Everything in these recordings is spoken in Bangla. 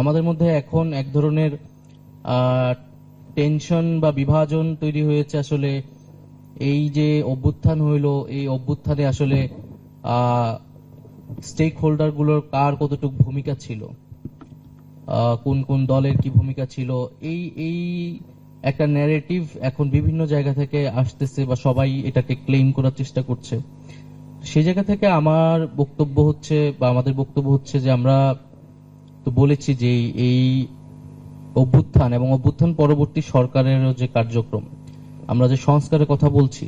আমাদের মধ্যে এখন এক ধরনের টেনশন বা বিভাজন তৈরি হয়েছে আসলে। এই যে অভ্যুত্থান হইল, এই অভ্যুত্থানে আসলে স্টেক হোল্ডারগুলোর কার কতটুকু ভূমিকা ছিল? কোন কোন দলের কি ভূমিকা ছিল? এই এই একটা ন্যারেটিভ এখন বিভিন্ন জায়গা থেকে আসতেছে বা সবাই এটাকে ক্লেম করার চেষ্টা করছে। সেই জায়গা থেকে আমার বক্তব্য হচ্ছে বা আমাদের বক্তব্য হচ্ছে যে আমরা তো বলেছি যে এই অভ্যুত্থান এবং অভ্যুত্থান পরবর্তী সরকারের যে কার্যক্রম, আমরা যে সংস্কারের কথা বলছি,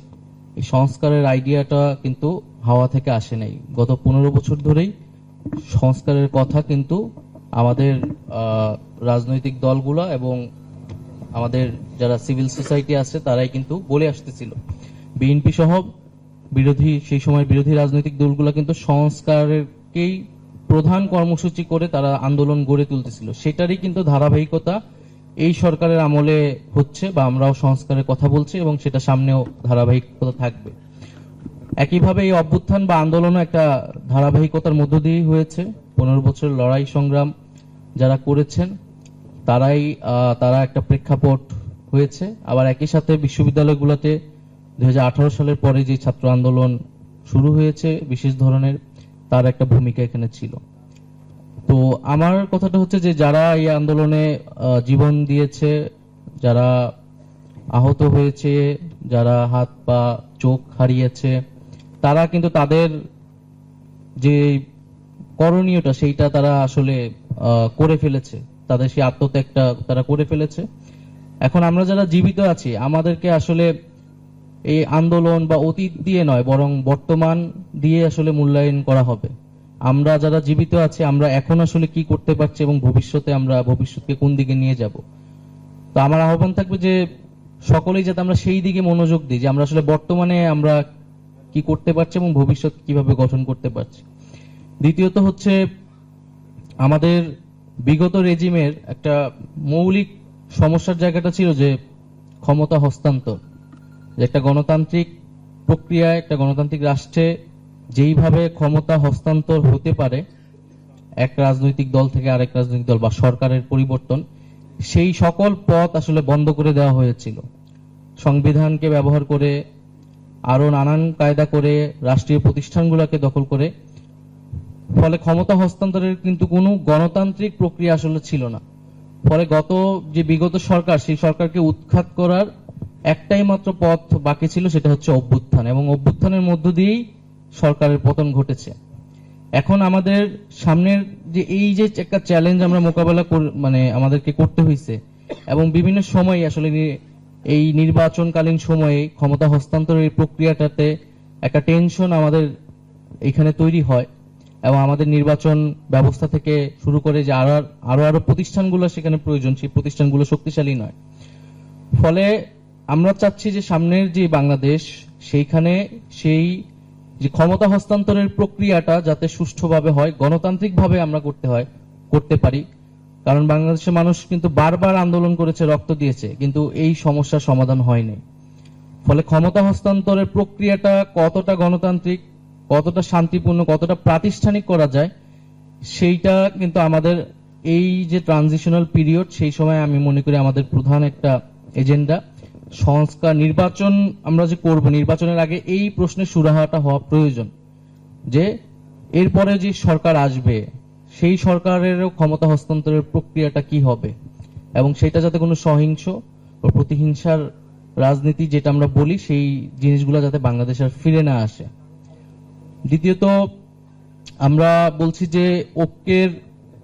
এই সংস্কারের আইডিয়াটা কিন্তু হাওয়া থেকে আসে নাই। গত পনেরো বছর ধরেই সংস্কারের কথা কিন্তু আমাদের রাজনৈতিক দলগুলো এবং আমাদের যারা সিভিল সোসাইটি আছে তারাই কিন্তু বলে আসতেছিল। বিএনপি সহ বিরোধী, সেই সময় বিরোধী রাজনৈতিক দলগুলো কিন্তু সংস্কারকেই প্রধান কর্মসূচি করে তারা আন্দোলন গড়ে তুলতেছিল। সেটারই কিন্তু ধারাবাহিকতা এই সরকারের আমলে হচ্ছে বা আমরাও সংস্কারের কথা বলছি এবং সেটা সামনেও ধারাবাহিকতা থাকবে। একইভাবে এই অভ্যুত্থান বা আন্দোলনও একটা ধারাবাহিকতার মধ্য দিয়েই হয়েছে। পনেরো বছর লড়াই সংগ্রাম যারা করেছেন, তারাই তারা একটা প্রেক্ষাপট হয়েছে। আবার একই সাথে বিশ্ববিদ্যালয়গুলোতে দু হাজার আঠারো সালের পরে যে ছাত্র আন্দোলন শুরু হয়েছে, বিশেষ ধরনের তার একটা ভূমিকা এখানে ছিল। তো আমার কথাটা হচ্ছে যে যারা এই আন্দোলনে জীবন দিয়েছে, যারা আহত হয়েছে, যারা হাত পা, চোখ হারিয়েছে, তারা কিন্তু তাদের যে করণীয়টা সেইটা তারা আসলে করে ফেলেছে। তাদের সেই আত্মত্যাগটা তারা করে ফেলেছে। এখন আমরা যারা জীবিত আছি, আমাদেরকে আসলে এই আন্দোলন বা অতীত দিয়ে নয়, বরং বর্তমান দিয়ে আসলে মূল্যায়ন করা হবে। আমরা যারা জীবিত আছি, আমরা এখন আসলে কি করতে পারছি এবং ভবিষ্যতে আমরা ভবিষ্যৎকে কোন দিকে নিয়ে যাব? তো আমার আহ্বান থাকবে যে সকলেই যাতে আমরা সেই দিকে মনোযোগ দিই, যে আমরা আসলে বর্তমানে আমরা কি করতে পারছি এবং ভবিষ্যৎ কীভাবে গঠন করতে পারছি। দ্বিতীয়ত হচ্ছে, আমাদের বিগত রেজিমের একটা মৌলিক সমস্যার জায়গাটা ছিল যে ক্ষমতা হস্তান্তর। যে একটা গণতান্ত্রিক প্রক্রিয়ায়, একটা গণতান্ত্রিক রাষ্ট্রে যেইভাবে ক্ষমতা হস্তান্তর হতে পারে, এক রাজনৈতিক দল থেকে আরেক রাজনৈতিক দল বা সরকারের পরিবর্তন, সেই সকল পথ আসলে বন্ধ করে দেওয়া হয়েছিল। সংবিধানকে ব্যবহার করে আরও নানান কায়দা করে, রাষ্ট্রীয় প্রতিষ্ঠানগুলোকে দখল করে, ফলে ক্ষমতা হস্তান্তরের কিন্তু কোনো গণতান্ত্রিক প্রক্রিয়া আসলে ছিল না। ফলে গত যে বিগত সরকার, সেই সরকারকে উৎখাত করার একটাই মাত্র পথ বাকি ছিল, সেটা হচ্ছে অভ্যুত্থান। এবং অভ্যুত্থানের মধ্য দিয়েই সরকারের পতন ঘটেছে। এখন আমাদের সামনের যে, এই যে একটা চ্যালেঞ্জ আমরা মোকাবেলা মানে আমাদেরকে করতে হয়েছে এবং বিভিন্ন সময় আসলে এই নির্বাচনকালীন সময়ে ক্ষমতা হস্তান্তরের এই প্রক্রিয়াটাতে একটা টেনশন আমাদের এখানে তৈরি হয়, এবং আমাদের নির্বাচন ব্যবস্থা থেকে শুরু করে যে আরও আরও আরও প্রতিষ্ঠানগুলো সেখানে প্রয়োজন, সেই প্রতিষ্ঠানগুলো শক্তিশালী নয়। ফলে আমরা চাচ্ছি যে সামনের যে বাংলাদেশ, সেইখানে সেই যে ক্ষমতা হস্তান্তরের প্রক্রিয়াটা যাতে সুষ্ঠুভাবে হয়, গণতান্ত্রিকভাবে আমরা করতে হয়, করতে পারি। কারণ বাংলাদেশের মানুষ কিন্তু বারবার আন্দোলন করেছে, রক্ত দিয়েছে, কিন্তু এই সমস্যার সমাধান হয়নি। ফলে ক্ষমতা হস্তান্তরের প্রক্রিয়াটা কতটা গণতান্ত্রিক, কতটা শান্তিপূর্ণ, কতটা প্রাতিষ্ঠানিক করা যায়, সেইটা কিন্তু আমাদের এই যে ট্রানজিশনাল পিরিয়ড, সেই সময় আমি মনে করি আমাদের প্রধান একটা এজেন্ডা। সংস্কার, নির্বাচন আমরা যে করব, নির্বাচনের আগে এই প্রশ্নের সুরাহাটা হওয়া প্রয়োজন। যে এরপরে যে সরকার আসবে, সেই সরকারেরও ক্ষমতা হস্তান্তরের প্রক্রিয়াটা কি হবে? এবং সেটা যাতে কোনো সহিংস বা প্রতিহিংসার রাজনীতি যেটা আমরা বলি, সেই জিনিসগুলো যাতে বাংলাদেশ আর ফিরে না আসে। দ্বিতীয়ত, আমরা বলছি যে ঐক্যের,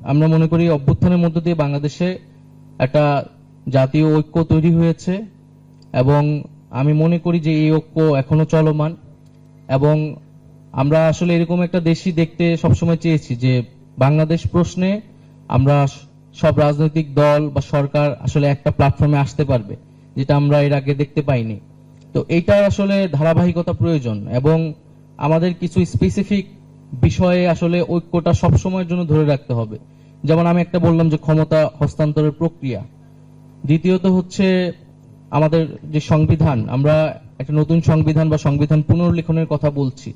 আমরা মনে করি অভ্যুত্থানের মধ্য দিয়ে বাংলাদেশে একটা জাতীয় ঐক্য তৈরি হয়েছে। এবং আমি মনে করি যে এই ঐক্য এখনও চলমান এবং আমরা আসলে এরকম একটা দেশই দেখতে সবসময় চেয়েছি যে বাংলাদেশ প্রশ্নে আমরা সব রাজনৈতিক দল বা সরকার আসলে একটা প্ল্যাটফর্মে আসতে পারবে, যেটা আমরা এর আগে দেখতে পাইনি। তো এইটা আসলে ধারাবাহিকতা প্রয়োজন এবং আমাদের কিছু স্পেসিফিক বিষয়ে আসলে ঐক্যটা সবসময়ের জন্য ধরে রাখতে হবে। যেমন আমি একটা বললাম যে ক্ষমতা হস্তান্তরের প্রক্রিয়া। দ্বিতীয়ত হচ্ছে আমাদের যে সংবিধান, আমরা একটা নতুন সংবিধান বা সংবিধান পুনর্লিখনের কথা বলছি।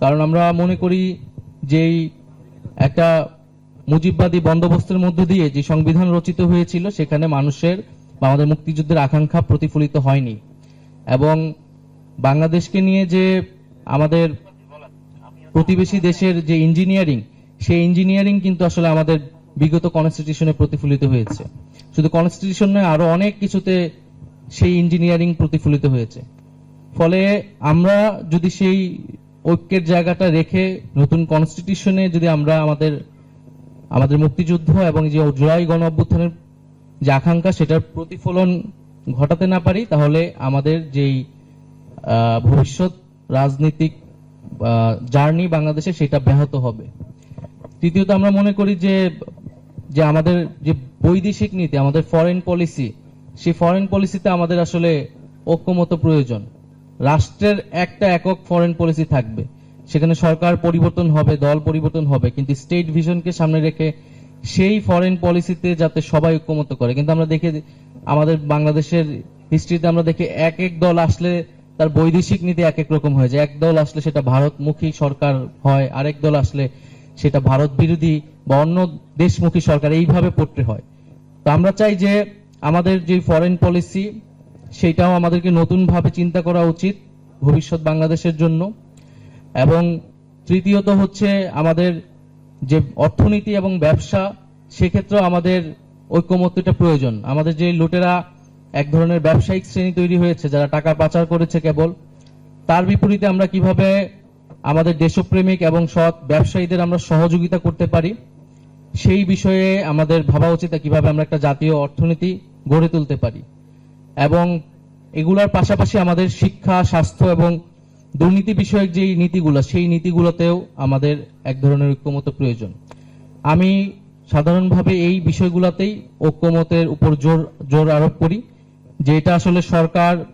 কারণ আমরা মনে করি যেই একটা মুজিববাদী বন্দোবস্তের মধ্য দিয়ে যে সংবিধান রচিত হয়েছিল, সেখানে মানুষের বা আমাদের মুক্তিযুদ্ধের আকাঙ্ক্ষা প্রতিফলিত হয়নি। এবং বাংলাদেশকে নিয়ে যে আমাদের প্রতিবেশী দেশের যে ইঞ্জিনিয়ারিং, সেই ইঞ্জিনিয়ারিং কিন্তু আসলে আমাদের বিগত কনস্টিটিউশনে প্রতিফলিত হয়েছে। শুধু কনস্টিটিউশন নয়, আরও অনেক কিছুতে সেই ইঞ্জিনিয়ারিং প্রতিফলিত হয়েছে। ফলে আমরা যদি সেই ঐক্যের জায়গাটা রেখে নতুন কনস্টিটিউশনে যদি আমরা আমাদের আমাদের মুক্তিযুদ্ধ এবং যে জুলাই গণ অভ্যুত্থানের যে আকাঙ্ক্ষা, সেটার প্রতিফলন ঘটাতে না পারি, তাহলে আমাদের যেই ভবিষ্যৎ রাজনৈতিক জার্নি বাংলাদেশে সেটা ব্যাহত হবে। তৃতীয়ত আমরা মনে করি যে যে আমাদের যে বৈদেশিক নীতি, আমাদের ফরেন পলিসি সেই ফরেন পলিসিতে আমাদের আসলে ঐক্যমত প্রয়োজন। রাষ্ট্রের একটা একক ফরেন পলিসি থাকবে। সেখানে সরকার পরিবর্তন হবে, দল পরিবর্তন হবে, কিন্তু স্টেট ভিশনকে সামনে রেখে সেই ফরেন পলিসিতে যাতে সবাই ঐক্যমত করে। কিন্তু আমরা দেখে আমাদের বাংলাদেশের হিস্ট্রিতে আমরা দেখি এক এক দল আসলে তার বৈদেশিক নীতি এক এক রকম হয়ে। যায় এক দল আসলে সেটা ভারতমুখী সরকার হয়, আরেক দল আসলে সেটা ভারত বিরোধী বা অন্য দেশমুখী সরকার। এইভাবে পড়তে হয়। তো আমরা চাই যে আমাদের যে ফরেন পলিসি সেটাও আমাদেরকে নতুন ভাবে চিন্তা করা উচিত ভবিষ্যৎ বাংলাদেশের জন্য। এবং তৃতীয়ত হচ্ছে আমাদের যে অর্থনীতি এবং ব্যবসা, সেক্ষেত্রেও আমাদের ঐক্যমত্যটা প্রয়োজন। আমাদের যে লুটেরা এক ধরনের ব্যবসায়িক শ্রেণি তৈরি হয়েছে, যারা টাকা পাচার করেছে কেবল, তার বিপরীতে আমরা কীভাবে আমাদের দেশপ্রেমিক এবং সৎ ব্যবসায়ীদের আমরা সহযোগিতা করতে পারি, সেই বিষয়ে আমাদের ভাবা উচিত কীভাবে আমরা একটা জাতীয় অর্থনীতি গড়ে তুলতে পারি। এবং এগুলার পাশাপাশি আমাদের শিক্ষা, স্বাস্থ্য এবং দুর্নীতি বিষয়ক যেই নীতিগুলো, সেই নীতিগুলোতেও আমাদের এক ধরনের ঐক্যমত প্রয়োজন। আমি সাধারণভাবে এই বিষয়গুলোতেই ঐক্যমতের উপর জোর জোর আরোপ করি যে এটা আসলে সরকার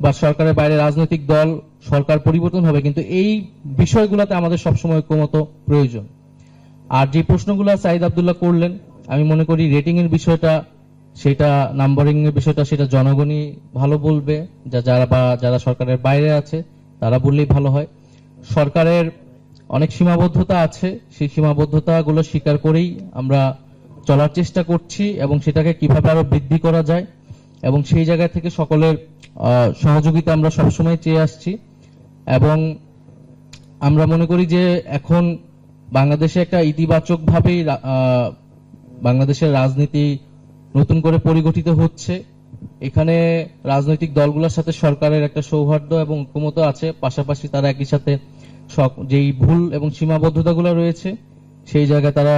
বা সরকারের বাইরে রাজনৈতিক দল, সরকার পরিবর্তন হবে, কিন্তু এই বিষয়গুলোতে আমাদের সবসময় ঐক্যমত প্রয়োজন। আর যে প্রশ্নগুলো সাইদ আব্দুল্লাহ করলেন, আমি মনে করি রেটিং এর বিষয়টা সেটা নাম্বারিং এর বিষয়টা সেটা জনগণই ভালো বলবে, যা যারা বা যারা সরকারের বাইরে আছে, তারা বললেই ভালো হয়। সরকারের অনেক সীমাবদ্ধতা আছে, সেই সীমাবদ্ধতাগুলো স্বীকার করেই আমরা চলার চেষ্টা করছি এবং সেটাকে কীভাবে আরও বৃদ্ধি করা যায় এবং সেই জায়গা থেকে সকলের সহযোগিতা আমরা সবসময় চেয়ে আসছি। এবং আমরা মনে করি যে এখন বাংলাদেশে একটা ইতিবাচক ভাবেই বাংলাদেশের রাজনীতি নতুন করে পরিগঠিত হচ্ছে। এখানে রাজনৈতিক দলগুলোর সাথে সরকারের একটা সৌহার্দ্য এবং ঐক্যমত আছে। পাশাপাশি তারা একই সাথে যেই ভুল এবং সীমাবদ্ধতাগুলো রয়েছে, সেই জায়গায় তারা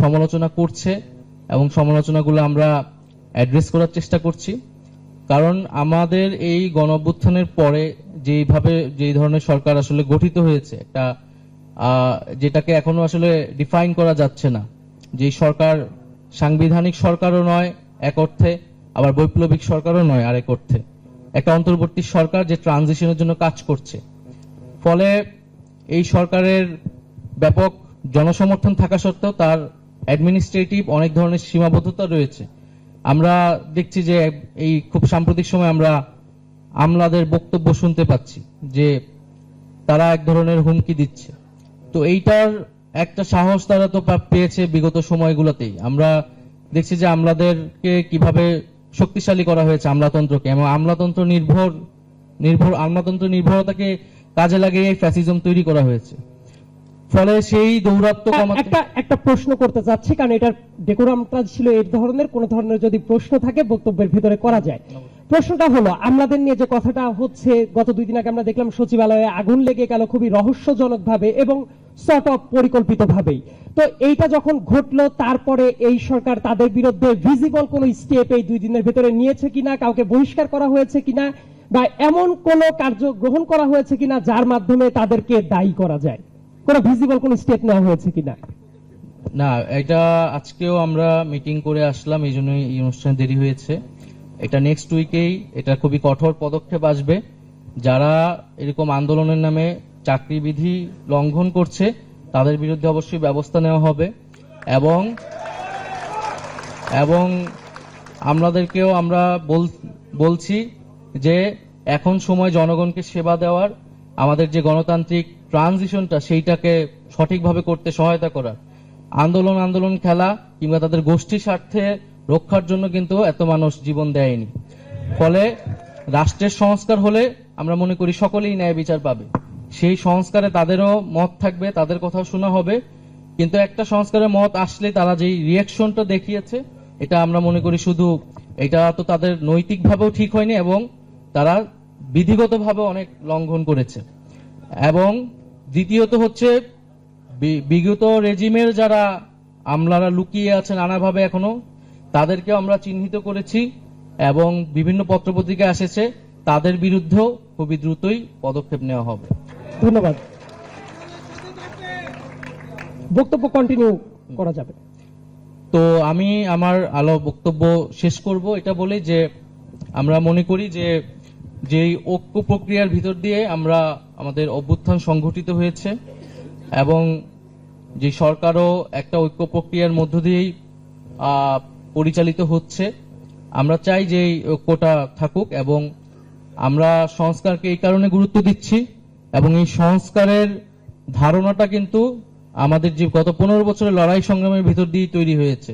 সমালোচনা করছে এবং সমালোচনাগুলো আমরা অ্যাড্রেস করার চেষ্টা করছি। কারণ আমাদের এই গণ পরে যেইভাবে যেই ধরনের সরকার আসলে গঠিত হয়েছে, একটা যেটাকে এখনও আসলে ডিফাইন করা যাচ্ছে না। যে সরকার সাংবিধানিক সরকারও নয়, এক অর্থে, আবার বৈপ্লবিক সরকারও নয় আরেক অর্থে। একটা অন্তর্বর্তী সরকার যে ট্রানজিশনের জন্য কাজ করছে। ফলে এই সরকারের ব্যাপক জনসমর্থন থাকা সত্ত্বেও তার অ্যাডমিনিস্ট্রেটিভ অনেক ধরনের সীমাবদ্ধতা রয়েছে। আমরা দেখছি যে এই খুব সাম্প্রতিক সময় আমরা আমলাদের বক্তব্য শুনতে পাচ্ছি যে তারা এক ধরনের হুমকি দিচ্ছে। তো এইটার একটা সাহস তারা তো পেয়েছে বিগত সময়গুলোতেই। আমরা দেখছি যে আমলাদেরকে কীভাবে শক্তিশালী করা হয়েছে আমলাতন্ত্রকে। এবং আমলাতন্ত্র নির্ভর নির্ভর আমলাতন্ত্র নির্ভরতাকে কাজে লাগিয়ে ফ্যাসিজম তৈরি করা হয়েছে। ফলে সেই দৌরাত্ম কমাতে একটা একটা প্রশ্ন করতে চাচ্ছি কারণ এটার ডেকোরামটা ছিল এই ধরনের। কোন ধরনের যদি প্রশ্ন থাকে বক্তব্যের ভিতরে করা যায়। প্রশ্নটা হলো আমলাদের নিয়ে যে কথাটা হচ্ছে গত দুই দিন আগে আমরা দেখলাম সচিবালয়ে আগুন লেগে গেল খুবই রহস্যজনক ভাবে এবং সর্ট অফ পরিকল্পিত ভাবেই তো এইটা যখন ঘটলো, তারপরে এই সরকার তাদের বিরুদ্ধে ভিজিবল কোন স্টেপ এই দুই দিনের ভেতরে নিয়েছে কিনা, কাউকে বহিষ্কার করা হয়েছে কিনা, বা এমন কোন কার্য গ্রহণ করা হয়েছে কিনা, যার মাধ্যমে তাদেরকে দায়ী করা যায়। কোন ভিজিবল কোন স্টেপ নেওয়া হয়েছে কিনা? না, এটা আজকেও আমরা মিটিং করে আসলাম, এই জন্যই এই অনুষ্ঠানে দেরি হয়েছে। এটা নেক্সট উইকেই এটা খুবই কঠোর পদক্ষেপ আসবে। যারা এরকম আন্দোলনের নামে চাকরি বিধি লঙ্ঘন করছে, তাদের বিরুদ্ধে অবশ্যই ব্যবস্থা নেওয়া হবে। এবং এবং আমাদেরকেও আমরা বল- বলছি যে এখন সময় জনগণকে সেবা দেওয়ার, আমাদের যে গণতান্ত্রিক ট্রানজিশনটা সেইটাকে সঠিকভাবে করতে সহায়তা করার। আন্দোলন আন্দোলন খেলা কিংবা তাদের গোষ্ঠী স্বার্থে রক্ষার জন্য কিন্তু এত মানুষ জীবন দেয়নি। ফলে রাষ্ট্রের সংস্কার হলে আমরা মনে করি সকলেই ন্যায় বিচার পাবে। সেই সংস্কারে তাদেরও মত থাকবে, তাদের কথা শোনা হবে। কিন্তু একটা সংস্কারের মত আসলে তারা যেই রিয়াকশনটা দেখিয়েছে, এটা আমরা মনে করি শুধু এটা তো তাদের নৈতিকভাবেও ঠিক হয়নি এবং তারা বিধিগতভাবে অনেক লঙ্ঘন করেছে। এবং দ্বিতীয়ত হচ্ছে বিগত রেজিমের যারা আমলারা লুকিয়ে আছে নানাভাবে এখনও তাদেরকে আমরা চিহ্নিত করেছি এবং বিভিন্ন পত্রপত্রিকা এসেছে তাদের বিরুদ্ধেও খুবই দ্রুতই পদক্ষেপ নেওয়া হবে। ধন্যবাদ। বক্তব্য কন্টিনিউ করা যাবে। তো আমি আমার আলো বক্তব্য শেষ করব। এটা বলে যে আমরা মনে করি যে যেই ঐক্য প্রক্রিয়ার ভিতর দিয়ে আমরা আমাদের অভ্যুত্থান সংঘটিত হয়েছে এবং যে সরকারও একটা ঐক্য প্রক্রিয়ার মধ্য দিয়েই পরিচালিত হচ্ছে। আমরা চাই যে ঐক্যটা থাকুক এবং আমরা সংস্কারকে এই কারণে গুরুত্ব দিচ্ছি এবং এই সংস্কারের ধারণাটা কিন্তু আমাদের যে গত পনেরো বছরের লড়াই সংগ্রামের ভিতর দিয়ে তৈরি হয়েছে।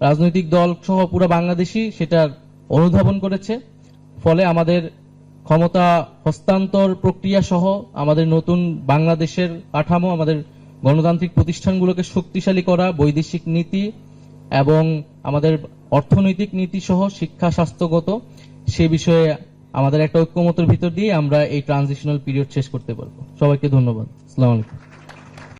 রাজনৈতিক দল সহ পুরো বাংলাদেশই সেটার অনুধাবন করেছে। ফলে আমাদের ক্ষমতা হস্তান্তর প্রক্রিয়া সহ আমাদের নতুন বাংলাদেশের কাঠামো, আমাদের গণতান্ত্রিক প্রতিষ্ঠানগুলোকে শক্তিশালী করা, বৈদেশিক নীতি এবং আমাদের অর্থনৈতিক নীতি সহ শিক্ষা স্বাস্থ্যগত সে বিষয়ে আমাদের একটা ঐক্যমতের ভিতর দিয়ে আমরা এই ট্রানজিশনাল পিরিয়ড শেষ করতে পারব। সবাইকে ধন্যবাদ। আলাইকুম।